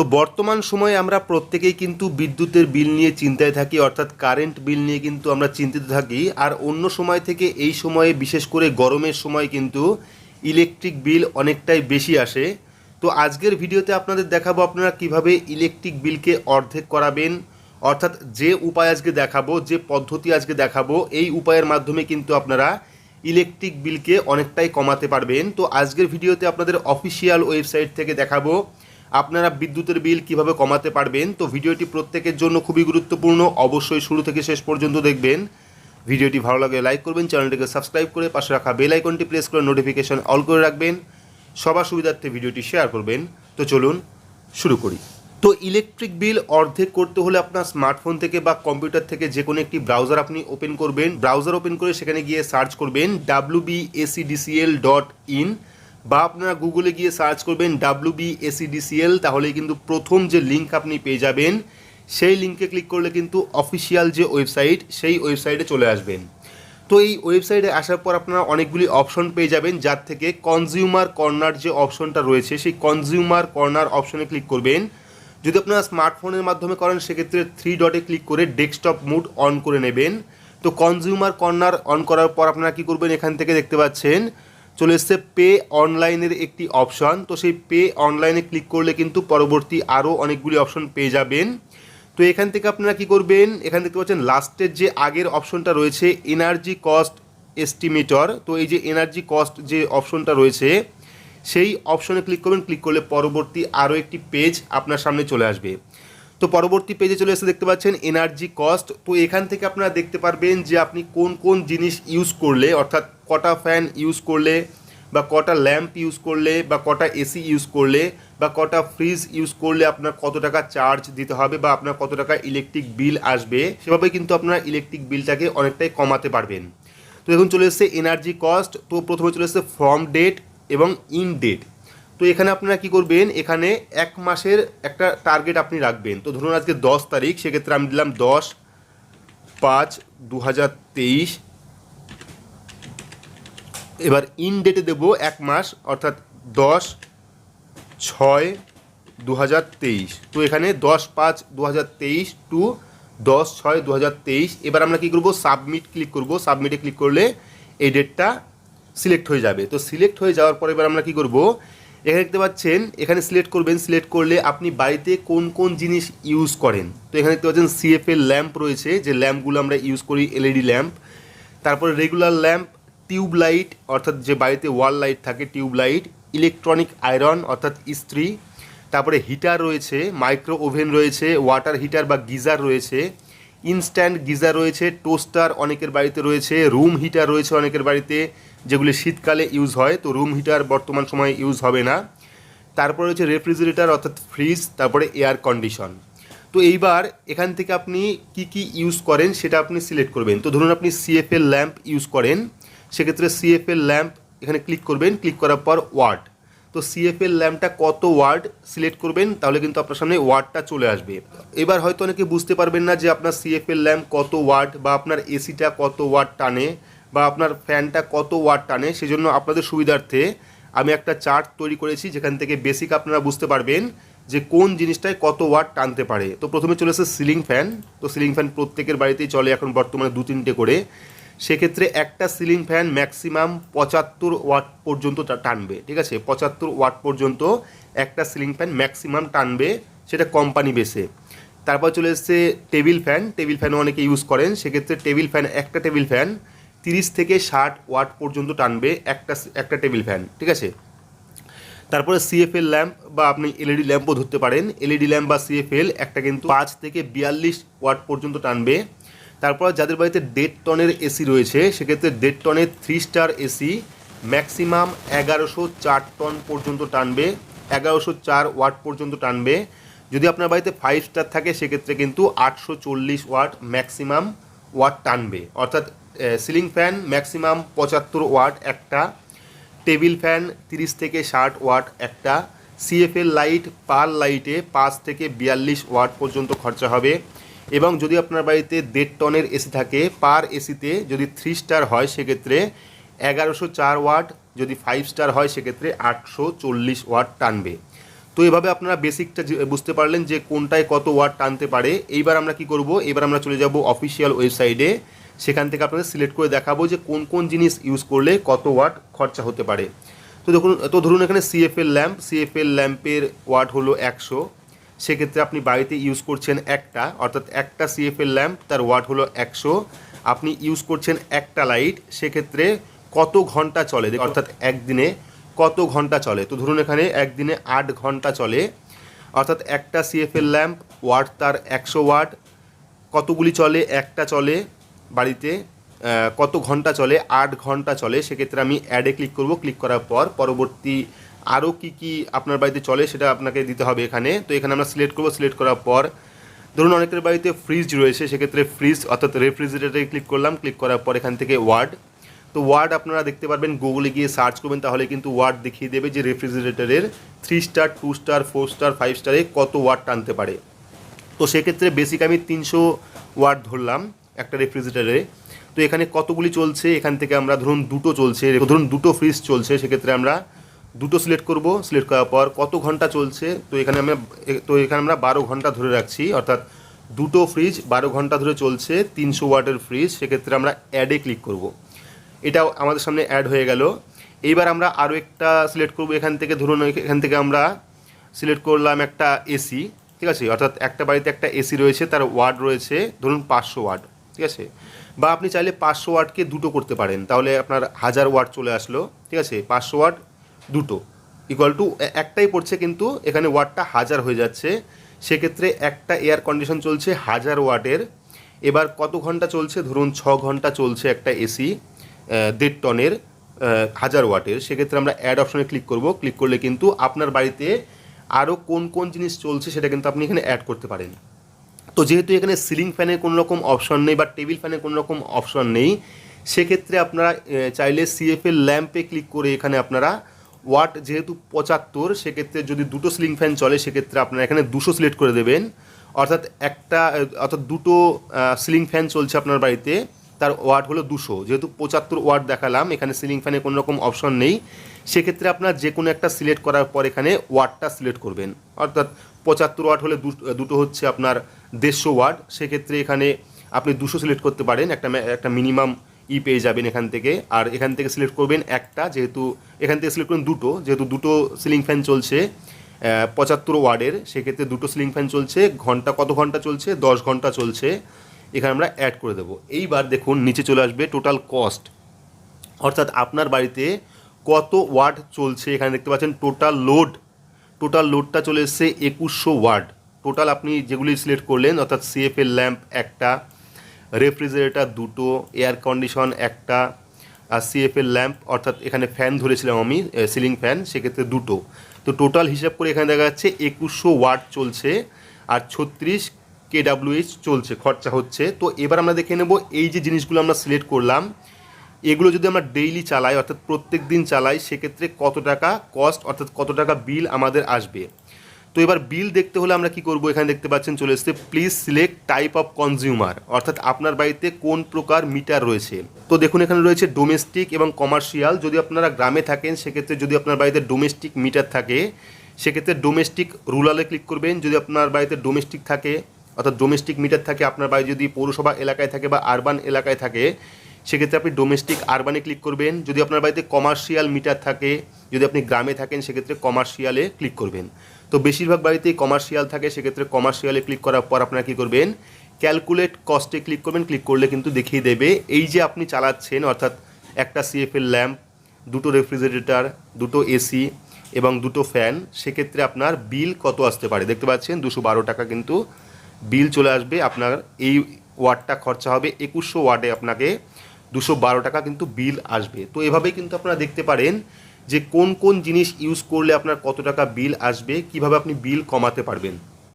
তো বর্তমান সময়ে আমরা প্রত্যেকেই কিন্তু বিদ্যুতের বিল নিয়ে চিন্তায় থাকি, অর্থাৎ কারেন্ট বিল নিয়ে কিন্তু আমরা চিন্তিত থাকি। আর অন্য সময় থেকে এই সময়ে, বিশেষ করে গরমের সময় কিন্তু ইলেকট্রিক বিল অনেকটাই বেশি আসে। তো আজকের ভিডিওতে আপনাদের দেখাবো আপনারা কীভাবে ইলেকট্রিক বিলকে অর্ধেক করাবেন, অর্থাৎ যে উপায় আজকে দেখাবো, যে পদ্ধতি আজকে দেখাবো, এই উপায়ের মাধ্যমে কিন্তু আপনারা ইলেকট্রিক বিলকে অনেকটাই কমাতে পারবেন। তো আজকের ভিডিওতে আপনাদের অফিসিয়াল ওয়েবসাইট থেকে দেখাবো আপনারা বিদ্যুতের বিল কীভাবে কমাতে পারবেন? তো ভিডিওটি প্রত্যেকের জন্য খুবই গুরুত্বপূর্ণ। অবশ্যই শুরু থেকে শেষ পর্যন্ত দেখবেন। ভিডিওটি ভালো লাগে লাইক করবেন, চ্যানেলটিকে সাবস্ক্রাইব করে পাশে রাখা বেল আইকনটি প্রেস করে নোটিফিকেশন অল করে রাখবেন। সবার সুবিধার্থে ভিডিওটি শেয়ার করবেন। তো চলুন শুরু করি। তো ইলেকট্রিক বিল অর্ধেক করতে হলে আপনার স্মার্টফোন থেকে বা কম্পিউটার থেকে যে কোনো একটি ব্রাউজার আপনি ওপেন করবেন। ব্রাউজার ওপেন করে সেখানে গিয়ে সার্চ করবেন W B ACDCL dot in বা আপনারা গুগলে গিয়ে সার্চ করবেন ডাব্লিউ বি এসিডিসিএল তাহলেই কিন্তু প্রথম যে লিঙ্ক আপনি পেয়ে যাবেন, সেই লিঙ্কে ক্লিক করলে কিন্তু অফিসিয়াল যে ওয়েবসাইট সেই ওয়েবসাইটে চলে আসবেন। তো এই ওয়েবসাইটে আসার পর আপনারা অনেকগুলি অপশন পেয়ে যাবেন, যার থেকে কনজিউমার কর্নার যে অপশনটা রয়েছে, সেই কনজিউমার কর্নার অপশনে ক্লিক করবেন। যদি আপনারা স্মার্টফোনের মাধ্যমে করেন, সেক্ষেত্রে থ্রি ডটে ক্লিক করে ডেস্কটপ মুড অন করে নেবেন। তো কনজিউমার কর্নার অন করার পর আপনারা কী করবেন, এখান থেকে দেখতে পাচ্ছেন চলে এসছে পে অনলাইনের একটি অপশান। তো সেই পে অনলাইনে ক্লিক করলে কিন্তু পরবর্তী আরও অনেকগুলি অপশন পেয়ে যাবেন। তো এখান থেকে আপনারা কি করবেন? এখান দেখতে পাচ্ছেন, লাস্টের যে আগের অপশনটা রয়েছে, এনার্জি কস্ট এস্টিমেটর। তো এই যে এনার্জি কস্ট যে অপশনটা রয়েছে, সেই অপশনে ক্লিক করবেন। ক্লিক করলে পরবর্তী আরও একটি পেজ আপনার সামনে চলে আসবে। তো পরবর্তী পেজে চলে এসে দেখতে পাচ্ছেন এনার্জি কস্ট তো এখান থেকে আপনারা দেখতে পারবেন যে আপনি কোন কোন জিনিস ইউজ করলে, অর্থাৎ কটা ফ্যান ইউজ করলে, বা কটা ল্যাম্প ইউজ করলে, বা কটা এসি ইউজ করলে, বা কটা ফ্রিজ ইউজ করলে আপনার কত টাকা চার্জ দিতে হবে, বা আপনার কত টাকা ইলেকট্রিক বিল আসবে, সেভাবে কিন্তু আপনারা ইলেকট্রিক বিলটাকে অনেকটাই কমাতে পারবেন। তো এখন চলে এসেছে এনার্জি কস্ট তো প্রথমে চলে এসেছে ফর্ম ডেট এবং ইন ডেট তো এখানে আপনারা কি করবেন? এখানে এক মাসের একটা টার্গেট আপনি রাখবেন। তো ধরুন আজকে দশ তারিখ, সেক্ষেত্রে আমি দিলাম দশ, পাঁচ দু এবার ইন ডেটে দেবো এক মাস, অর্থাৎ দশ, ছয় দু তো এখানে দশ, পাঁচ দু টু, দশ, ছয় দু এবার আমরা কী করব? সাবমিট ক্লিক করব। সাবমিটে ক্লিক করলে এই ডেটটা সিলেক্ট হয়ে যাবে। তো সিলেক্ট হয়ে যাওয়ার পর এবার আমরা কী করব? এখানে দেখতে পাচ্ছেন, এখানে সিলেক্ট করবেন সিলেক্ট করলে আপনি বাড়িতে কোন কোন জিনিস ইউজ করেন। তো এখানে দেখতে পাচ্ছেন সিএফএল ল্যাম্প রয়েছে, যে ল্যাম্পগুলো আমরা ইউজ করি এলইডি ল্যাম্প তারপরে রেগুলার ল্যাম্প টিউব লাইট অর্থাৎ যে বাড়িতে ওয়াল লাইট থাকে টিউব লাইট ইলেকট্রনিক আয়রন অর্থাৎ ইস্ত্রি। তারপরে হিটার রয়েছে মাইক্রো ওভেন রয়েছে ওয়াটার হিটার বা গিজার রয়েছে। ইনস্ট্যান্ট গিজার রয়েছে টোস্টার অনেকের বাড়িতে রয়েছে রুম হিটার রয়েছে অনেকের বাড়িতে। যেগুলি শীতকালে ইউজ হয়, তো রুম হিটার বর্তমান সময়ে ইউজ হবে না। তারপরে হচ্ছে রেফ্রিজারেটর, অর্থাৎ ফ্রিজ, তারপরে এয়ার কন্ডিশন। তো এইবার এখান থেকে আপনি কি কি ইউজ করেন সেটা আপনি সিলেক্ট করবেন। তো ধরুন আপনি সিএফএল ল্যাম্প ইউজ করেন, সেক্ষেত্রে সিএফএল ল্যাম্প এখানে ক্লিক করবেন, ক্লিক করার পর ওয়ার্ড তো সিএফএল ল্যাম্পটা কত ওয়ার্ড সিলেক্ট করবেন, তাহলে কিন্তু আপনার সামনে ওয়ার্ডটা চলে আসবে। এবার হয়তো অনেকে বুঝতে পারবেন না যে আপনার সিএফএল ল্যাম্প কত ওয়ার্ড বা আপনার এসিটা কত ওয়ার্ড টানে। বা আপনার ফ্যানটা কত ওয়াট টানে সেজন্য আপনাদের সুবিধার্থে আমি একটা চার্ট তৈরি করেছি, যেখান থেকে বেসিক আপনারা বুঝতে পারবেন যে কোন জিনিসটায় কত ওয়াট টানতে পারে। তো প্রথমে চলে এসেছে সিলিং ফ্যান। তো সিলিং ফ্যান প্রত্যেকের বাড়িতেই চলে এখন বর্তমানে দু তিনটে করে। সেক্ষেত্রে একটা সিলিং ফ্যান ম্যাক্সিমাম পঁচাত্তর ওয়াট পর্যন্ত টানবে, ঠিক আছে? পঁচাত্তর ওয়াট পর্যন্ত একটা সিলিং ফ্যান ম্যাক্সিমাম টানবে সেটা কোম্পানি বেসে। তারপর চলে এসেছে টেবিল ফ্যান। টেবিল ফ্যানও অনেকে ইউজ করেন। সেক্ষেত্রে টেবিল ফ্যান, একটা টেবিল ফ্যান তিরিশ থেকে ষাট ওয়াট পর্যন্ত টানবে একটা একটা টেবিল ফ্যান, ঠিক আছে? তারপরে সিএফএল ল্যাম্প বা আপনি এলইডি ল্যাম্পও ধরতে পারেন। এলইডি ল্যাম্প বা সিএফএল একটা কিন্তু পাঁচ থেকে বিয়াল্লিশ ওয়াট পর্যন্ত টানবে। তারপর যাদের বাড়িতে দেড় টনের এসি রয়েছে, সেক্ষেত্রে দেড় টনের থ্রি স্টার এসি ম্যাক্সিমাম এগারোশো চার টন পর্যন্ত টানবে, এগারোশো চার ওয়াট পর্যন্ত টানবে। যদি আপনার বাড়িতে ফাইভ স্টার থাকে, সেক্ষেত্রে কিন্তু আটশো চল্লিশ ওয়াট ম্যাক্সিমাম ওয়াট টানবে। অর্থাৎ সিলিং ফ্যান ম্যাক্সিমাম পঁচাত্তর ওয়াট একটা টেবিল ফ্যান তিরিশ থেকে ষাট ওয়াট একটা সিএফএল লাইট পার লাইটে পাঁচ থেকে বিয়াল্লিশ ওয়াট পর্যন্ত খরচা হবে। এবং যদি আপনার বাড়িতে দেড় টনের এসি থাকে পার এসিতে যদি থ্রি স্টার হয় সেক্ষেত্রে এগারোশো চার ওয়াট, যদি ফাইভ স্টার হয় সেক্ষেত্রে আটশো চল্লিশ ওয়াট টানবে। তো এভাবে আপনারা বেসিকটা বুঝতে পারলেন যে কোনটায় কত ওয়াট টানতে পারে। এইবার আমরা কি করব? এবার আমরা চলে যাব অফিসিয়াল ওয়েবসাইটে সেখান থেকে আপনাদের সিলেক্ট করে দেখাবো যে কোন কোন জিনিস ইউজ করলে কত ওয়াট খরচা হতে পারে। তো দেখুন, তো ধরুন এখানে সিএফএল ল্যাম্প সিএফএল ল্যাম্পের ওয়াট হলো একশো। সেক্ষেত্রে আপনি বাড়িতে ইউজ করছেন একটা, অর্থাৎ একটা সিএফএল ল্যাম্প তার ওয়াট হলো একশো। আপনি ইউজ করছেন একটা লাইট সেক্ষেত্রে কত ঘণ্টা চলে? অর্থাৎ একদিনে কত ঘণ্টা চলে? তো ধরুন এখানে একদিনে আট ঘণ্টা চলে। অর্থাৎ একটা সিএফএল ল্যাম্প ওয়াট তার একশো ওয়াট কতগুলি চলে? একটা চলে। বাড়িতে কত ঘণ্টা চলে, আট ঘণ্টা চলে, সেক্ষেত্রে আমি অ্যাডে ক্লিক করব। ক্লিক করার পর পরবর্তী আরও কি কি আপনার বাড়িতে চলে সেটা আপনাকে দিতে হবে এখানে। তো এখানে আমরা সিলেক্ট করব। সিলেক্ট করার পর ধরুন অনেকের বাড়িতে ফ্রিজ রয়েছে, সেক্ষেত্রে ফ্রিজ অর্থাৎ রেফ্রিজারেটারে ক্লিক করলাম। ক্লিক করার পর এখান থেকে ওয়ার্ড তো ওয়ার্ড আপনারা দেখতে পারবেন গুগলে গিয়ে সার্চ করবেন, তাহলে কিন্তু ওয়ার্ড দেখিয়ে দেবে যে রেফ্রিজারেটরের three star two star four star five স্টারে কত ওয়ার্ড টানতে পারে। তো সেক্ষেত্রে বেসিক আমি তিনশো ওয়ার্ড ধরলাম। একটা রেফ্রিজারেটরে তো এখানে কতগুলি চলছে? এখান থেকে আমরা ধরুন দুটো চলছে। ধরুন দুটো ফ্রিজ চলছে, সেক্ষেত্রে আমরা দুটো সিলেক্ট করব। সিলেক্ট করার পর কত ঘণ্টা চলছে? তো এখানে আমরা তো এখানে আমরা বারো ঘণ্টা ধরে রাখছি। অর্থাৎ দুটো ফ্রিজ বারো ঘণ্টা ধরে চলছে, তিনশো ওয়াটের ফ্রিজ সেক্ষেত্রে আমরা অ্যাডে ক্লিক করব। এটা আমাদের সামনে অ্যাড হয়ে গেল। এইবার আমরা আরও একটা সিলেক্ট করব। এখান থেকে ধরুন এখান থেকে আমরা সিলেক্ট করলাম একটা এসি ঠিক আছে? অর্থাৎ একটা বাড়িতে একটা এসি রয়েছে, তার ওয়ার্ড রয়েছে, ধরুন পাঁচশো ওয়াট। ঠিক আছে? বা আপনি চাইলে পাঁচশো ওয়াটকে দুটো করতে পারেন। তাহলে আপনার হাজার ওয়াট চলে আসলো, ঠিক আছে? পাঁচশো ওয়াট দুটো। ইকুয়াল টু একটাই পড়ছে কিন্তু এখানে ওয়াটটা হাজার হয়ে যাচ্ছে। সেক্ষেত্রে একটা এয়ার কন্ডিশন চলছে হাজার ওয়াটের। এবার কত ঘণ্টা চলছে? ধরুন ছ ঘণ্টা চলছে একটা এসি দেড় টনের হাজার ওয়াটের। সেক্ষেত্রে আমরা অ্যাড অপশনে ক্লিক করব। ক্লিক করলে কিন্তু আপনার বাড়িতে আরও কোন কোন জিনিস চলছে সেটা কিন্তু আপনি এখানে অ্যাড করতে পারেন। তো যেহেতু এখানে সিলিং ফ্যানের কোনো রকম অপশন নেই বা টেবিল ফ্যানের কোনো রকম অপশন নেই, সেক্ষেত্রে আপনারা চাইলে সিএফএল ল্যাম্পে ক্লিক করে এখানে আপনারা ওয়াট যেহেতু পঁচাত্তর, সেক্ষেত্রে যদি দুটো সিলিং ফ্যান চলে, সেক্ষেত্রে আপনারা এখানে দুশো সিলেক্ট করে দেবেন। অর্থাৎ একটা অর্থাৎ দুটো সিলিং ফ্যান চলছে আপনার বাড়িতে, তার ওয়াট হলো দুশো। যেহেতু পঁচাত্তর ওয়াট দেখালাম, এখানে সিলিং ফ্যানে কোনো রকম অপশন নেই। সেক্ষেত্রে আপনার যে কোনো একটা সিলেক্ট করার পর এখানে ওয়ার্ডটা সিলেক্ট করবেন। অর্থাৎ পঁচাত্তর ওয়াট হলে দুটো হচ্ছে আপনার দেড়শো ওয়াট সেক্ষেত্রে এখানে আপনি দুশো সিলেক্ট করতে পারেন, একটা একটা মিনিমাম ই পেয়ে যাবেন এখান থেকে। আর এখান থেকে সিলেক্ট করবেন একটা, যেহেতু এখান থেকে সিলেক্ট করবেন দুটো, যেহেতু দুটো সিলিং ফ্যান চলছে পঁচাত্তর ওয়ার্ডের, সেক্ষেত্রে দুটো সিলিং ফ্যান চলছে, ঘণ্টা, কত ঘণ্টা চলছে? দশ ঘণ্টা চলছে। এখানে আমরা অ্যাড করে দেবো। এইবার দেখুন, নিচে চলে আসবে টোটাল কস্ট অর্থাৎ আপনার বাড়িতে কত ওয়ার্ড চলছে? এখানে দেখতে পাচ্ছেন টোটাল লোড টোটাল লোডটা চলে এসছে একুশশো ওয়ার্ড টোটাল আপনি যেগুলি সিলেক্ট করলেন, অর্থাৎ সিএফএল ল্যাম্প একটা রেফ্রিজারেটর দুটো এয়ার কন্ডিশন একটা, আর সিএফএল ল্যাম্প অর্থাৎ এখানে ফ্যান ধরেছিলাম আমি সিলিং ফ্যান সেক্ষেত্রে দুটো। তো টোটাল হিসাব করে এখানে দেখা যাচ্ছে একুশশো ওয়াট চলছে আর ছত্রিশ কেডাব্লিউএইচ চলছে, খরচা হচ্ছে। তো এবার আমরা দেখে নেব এই যে জিনিসগুলো আমরা সিলেক্ট করলাম এগুলো যদি আমরা ডেইলি চালাই, অর্থাৎ প্রত্যেক দিন চালাই, সেক্ষেত্রে কত টাকা কস্ট অর্থাৎ কত টাকা বিল আমাদের আসবে? তো এবার বিল দেখতে হলে আমরা কি করব? এখানে দেখতে পাচ্ছেন চলে এসছে please select type of consumer অর্থাৎ আপনার বাড়িতে কোন প্রকার মিটার রয়েছে? তো দেখুন, এখানে রয়েছে ডোমেস্টিক এবং কমার্শিয়াল যদি আপনারা গ্রামে থাকেন, সেক্ষেত্রে যদি আপনার বাড়িতে ডোমেস্টিক মিটার থাকে, সেক্ষেত্রে ডোমেস্টিক রুরালে ক্লিক করবেন। যদি আপনার বাড়িতে ডোমেস্টিক থাকে, অর্থাৎ ডোমেস্টিক মিটার থাকে, আপনার বাড়ি যদি পৌরসভা এলাকায় থাকে বা আরবান এলাকায় থাকে সেক্ষেত্রে আপনি ডোমেস্টিক আরবানে ক্লিক করবেন। যদি আপনার বাড়িতে কমার্শিয়াল মিটার থাকে, যদি আপনি গ্রামে থাকেন, সেক্ষেত্রে কমার্শিয়ালে ক্লিক করবেন। তো বেশিরভাগ বাড়িতেই কমার্শিয়াল থাকে, সেক্ষেত্রে কমার্শিয়ালে ক্লিক করার পর আপনারা কী করবেন? ক্যালকুলেট কস্টে ক্লিক করবেন। ক্লিক করলে কিন্তু দেখিয়ে দেবে, এই যে আপনি চালাচ্ছেন, অর্থাৎ একটা সিএফএল ল্যাম্প দুটো রেফ্রিজারেটর দুটো এসি এবং দুটো ফ্যান সেক্ষেত্রে আপনার বিল কত আসতে পারে? দেখতে পাচ্ছেন, দুশো বারো টাকা কিন্তু বিল চলে আসবে। আপনার এই ওয়ার্ডটা খরচা হবে একুশশো ওয়ার্ডে আপনাকে দুশো বারো টাকা কিন্তু বিল আসবে। তো এভাবেই কিন্তু আপনারা দেখতে পারেন যে কোন কোন জিনিস ইউজ করলে আপনার কত টাকা বিল আসবে, কীভাবে আপনি বিল কমাতে পারবেন।